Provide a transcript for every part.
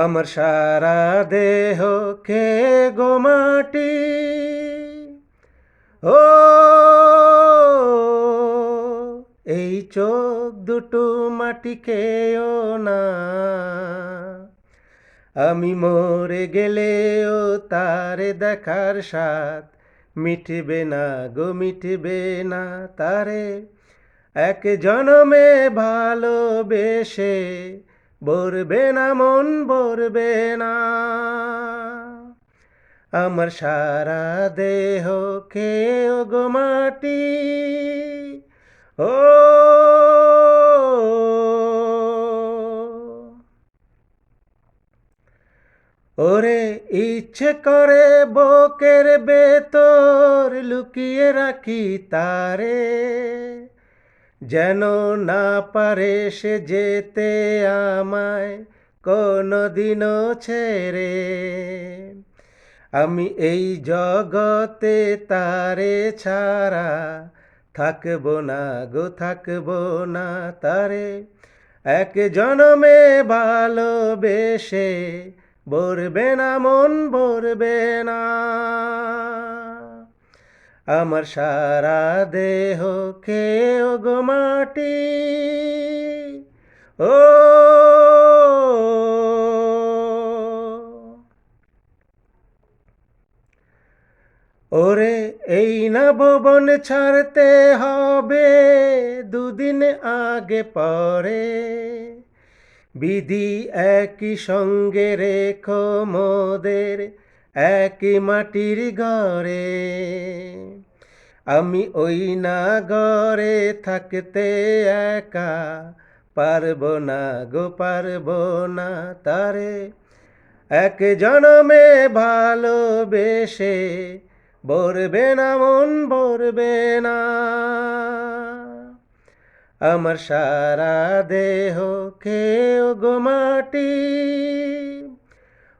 আমার সারা দেহ কে গো মাটি? ও, এই চোখ দুটো মাটি খেয়েও না। আমি মরে গেলেও তারে দেখার স্বাদ মিটবে না গো, মিটবে না তারে। এক জনমে ভালোবেসে বলবে না, মন বলবে না। আমার সারা দেহ খেয়ে গো মাটি। ও, ওরে ইচ্ছে করে বকের বেতর লুকিয়ে রাখি তারে। যেন না পারে সে যেতে আমায় কোনো দিনও ছেড়ে। আমি এই জগতে তারে ছাড়া থাকব না গো, থাকব না তারে। এক জনমে ভালোবেসে বলবে না, মন বলবে না। আমার সারা দেহ খেয়ে গো মাটি। ও, ওরে এই না ভবন ছাড়তে হবে দুদিন আগে পরে। বিধি একই সঙ্গে রেখো মোদের একই মাটির ঘরে। আমি ওই না ঘরে থাকতে একা পারব না গো, পারব না তারে। এক জনমে ভালোবেসে বলবে না মন বলবে না। আমার সারা দেহ খেয়ে গো মাটি।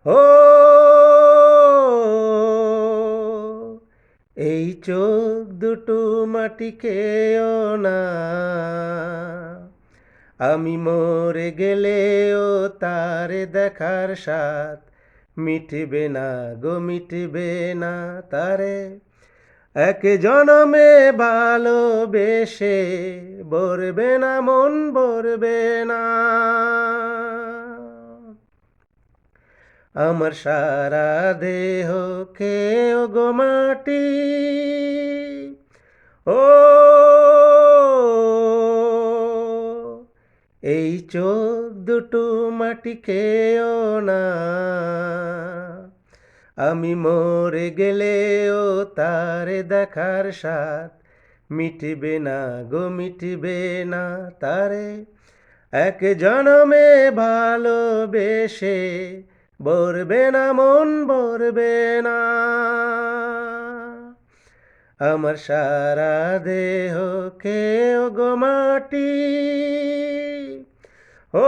ও এই চোখ দুটো মাটি খেয়েও না। আমি মরে গেলেও তারে দেখার সাথ মিটবে না গো, মিটবে না তারে। এক জনমে ভালোবেসে বলবে না, মন বলবে না। আমার সারা দেহ খেয়ে গো মাটি। ও, এই চোখ দুটো মাটি খেয়েও না। আমি মরে গেলেও তারে দেখার সাথ মিটবে না গো, মিটবে না তারে। এক জনমে ভালোবেসে বলবে না মন বলবে না। আমার সারা দেহ কেও গো মাটি। ও